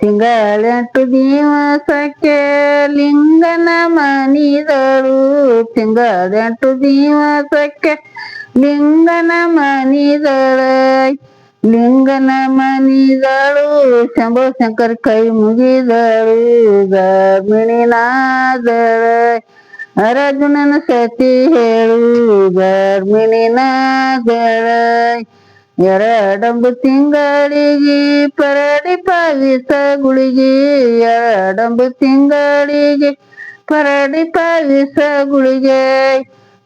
ತಿಂಗಳೆಂಟು ದಿವಸಕ್ಕೆ ಲಿಂಗನ ಮನಿದಳು ತಿಂಗಳೆಂಟು ದಿವಸಕ್ಕೆ ಲಿಂಗನ ಮನಿದಳ ಲಿಂಗನ ಮನಿದಳು ಶಂಭೋ ಶಂಕರ್ ಕೈ ಮುಗಿದಳು ಗರ್ಭಿಣಿನಾದಳ ಅರ್ಜುನನ ಸತಿ ಹೇಳು ಗರ್ಭಿಣಿನಾದಳ ಎರಡಂಬು ತಿಂಗಳಿಗೆ ಪರಡಿ ಪಾವಿಸ ಗುಳಿಗೆ ಎರಡಂಬು ತಿಂಗಳಿಗೆ ಪರಡಿ ಪಾವಿಸ ಗುಳಿಗೆ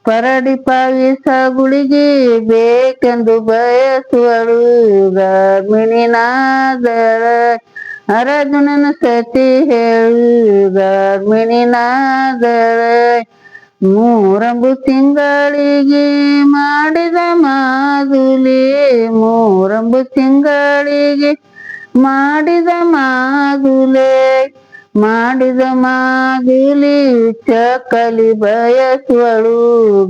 ಪರಡಿ ಪಾವಿಸ ಗುಳಿಗೆ ಬೇಕೆಂದು ಬಯಸುವಳು ಗರ್ಭಿಣಿನಾದಳ ಅರ್ಜುನನ ಸತಿ ಹೇಳು ಗರ್ಭಿಣಿನಾದಳ ಮೂರಂಬು ತಿಂಗಳಿಗೆ ತಿಂಗಳಿಗೆ ಮಾಡಿದ ಮಾದುಲೆ ಮಾಡಿದ ಮಾದುಲಿ ಚಕಲಿ ಬಯಸುವಳು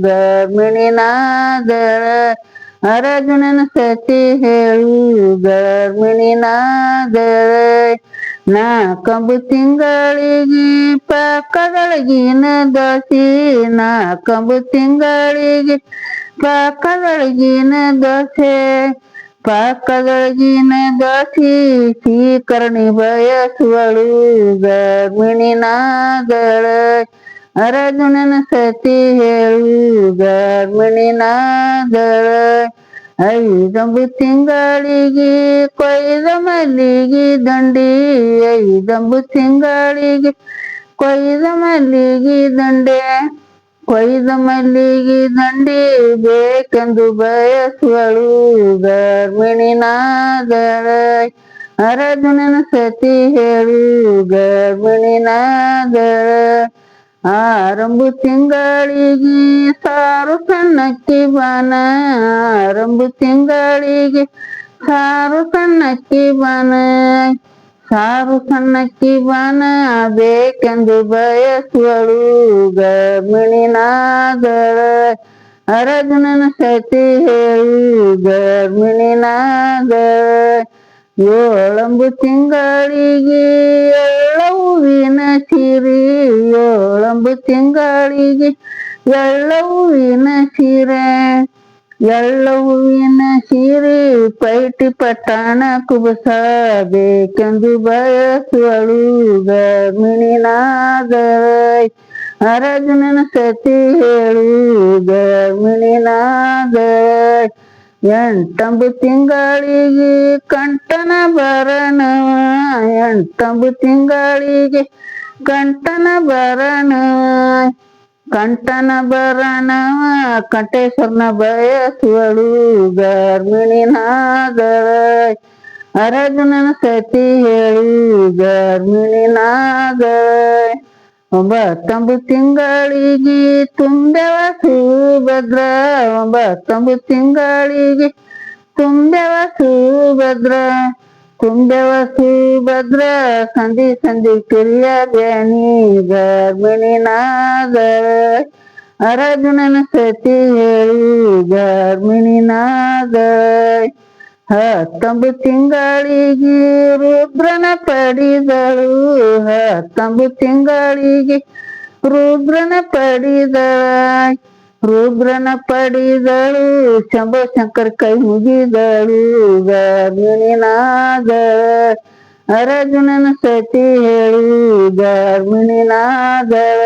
ಗರ್ಭಿಣಿನಾದಳ ಅರ್ಜುನನ ಸತಿ ಹೇಳು ಗರ್ಭಿಣಿನಾದಳ ಕಂಬು ತಿಂಗಳಿಗೆ ಪಕ್ಕದೊಳಗಿನ ದೋಸಿ ನಾಲ್ಕಂಬು ತಿಂಗಳಿಗೆ ಪಕ್ಕದೊಳಗಿನ ದೋಸೆ ಪಕ್ಕದೊಳಗಿನ ದಾಸಿ ಸೀಕರಣಿ ಬಯಸುವಳು. ಗರ್ಭಿಣಿನಾದಳ ಅರಜುನನ ಸತಿ ಹೇಳು. ಗರ್ಭಿಣಿನಾದಳ ಐದಂಬು ತಿಂಗಳಿಗೆ ಕೊಯ್ದ ಮಲ್ಲಿಗೆ ದಂಡಿ. ಐದಂಬು ತಿಂಗಳಿಗೆ ಕೊಯ್ದ ಮಲ್ಲಿಗೆ ದಂಡೆ. ಕೊಯ್ದ ಮಲ್ಲಿಗೆ ದಂಡಿ ಬೇಕೆಂದು ಬಯಸುವಳು. ಗರ್ಭಿಣಿನಾದಳ ಅರ್ಜುನನ ಸತಿ ಹೇಳು. ಗರ್ಭಿಣಿನಾದಳ ಆರಂಭು ತಿಂಗಳಿಗೆ ಸಾರು ಸಣ್ಣಕ್ಕಿ ಬಾನ. ಆರಂಭು ತಿಂಗಳಿಗೆ ಸಾರು ಸಣ್ಣಕ್ಕಿ ಬಾನ. ಸಾರು ಸಣ್ಣಕ್ಕಿ ಬಾನ ಬೇಕೆಂದು ಬಯಸುವಳು ಗರ್ಭಿಣಿನಾದಳ ಅರ್ಜುನನ ಸತಿ ಹೇಳು ಗರ್ಭಿಣಿನಾದಳ ಏಳಂಬು ತಿಂಗಳಿಗೆ ಎಳ್ಳ ಹೂವಿನ ಸಿರಿ ಏಳಂಬು ತಿಂಗಳಿಗೆ ಎಳ್ಳ ಹೂವಿನ ಸೀರೆ ಎಳ್ಳ ಹೂವಿನ ಸೀರೆ ಪೈಟಿ ಪಟ್ಟಣ ಕುಬಸ ಬೇಕೆಂದು ಬಯಸುವಳು ಗರ್ಭಿಣಿನಾದಳ ಅರ್ಜುನನ ಸತಿ ಹೇಳು ಗರ್ಭಿಣಿನಾದಳ ಎಂಟಂಬು ತಿಂಗಳಿಗೆ ಕಂಟನ ಭರಣ ಎಂಟಂಬು ತಿಂಗಳಿಗೆ ಕಂಟನ ಭರಣ ಕಂಟನ ಭರಣ ಕಂಠೇಶ್ವರನ ಬಯಸುವಳು ಗರ್ಭಿಣಿನಾದಳ ಅರಜುನನ ಸತಿ ಹೇಳು ಗರ್ಭಿಣಿನಾದಳ ಒಂಬತ್ತೊಂಬು ತಿಂಗಳಿಗೆ ತುಂಬೆವ ಸುಭದ್ರ ಒಂಬತ್ತೊಂಬು ತಿಂಗಳಿಗೆ ತುಂಬೆವ ಸುಭದ್ರ. ತುಂಬ್ಯವ ಭದ್ರ ಸಂಧಿ ಸಂಧಿ ಕಿರಿಯ ಬ್ಯಾನಿ ಗರ್ಭಿಣಿನಾದಳ ಅರಜುನನ ಸತಿ ಹೇಳು ಗರ್ಭಿಣಿನಾದಳ ಹತ್ತೊಂಬು ತಿಂಗಳಿಗೆ ರುದ್ರನ ಪಡಿದಳು. ಹತ್ತೊಂಬು ತಿಂಗಳಿಗೆ ರುದ್ರನ ಪಡಿದಳ ರುದ್ರನ ಪಡಿದಳು ಶಂಭೋ ಶಂಕರ್ ಕೈ ಮುಗಿದಳು ಗರ್ಭಿಣಿನಾದಳ ಅರ್ಜುನನ ಸತಿ ಹೇಳು ಗರ್ಭಿಣಿನಾದಳ